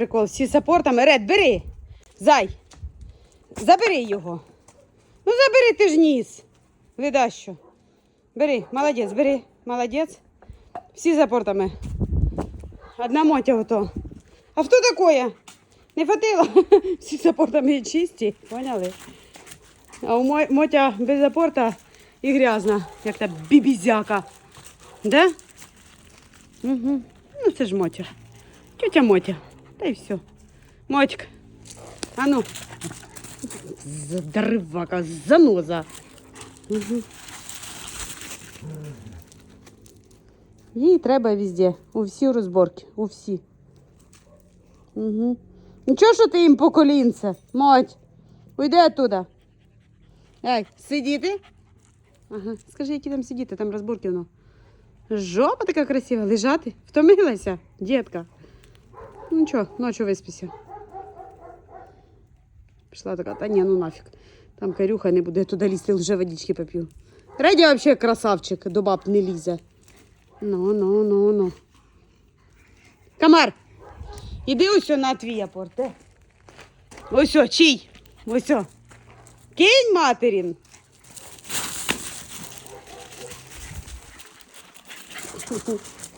Прикол, всі саппортами. Ред, бери. Зай. Забери його. Ну забери ти ж ніс. Вида. Бери, молодець, бери, молодець. Всі запортами. Одна мотя ото. А хто такое? Не хватило? Всі запортами чисті, поняли? А у мотя без запорта і грязна, як та бібізяка. Да? Угу. Ну це ж мотя. Тетя Мотя. Та й все. Мотька. А ну. Задривака, заноза. Угу. Їй треба везде. У всі розборки. У всі. Угу. Нічого, що ти їм по колінце? Моть. Уйди оттуда. Ей, сидіти? Ага. Скажи, які там сидіти, там розборки воно. Жопа така красива, лежати. Втомилася, дітка. Ну нічого, ночі виспися. Пішла така, та ні, ну нафіг. Там карюха не буде туди лізти, вже водички поп'ю. Реді взагалі красавчик, до баб не лізе. Ну, ну, ну, ну. Камар, іди ось на твій апорт. де? Ось, о, чий? Ось. о. Кинь матерін.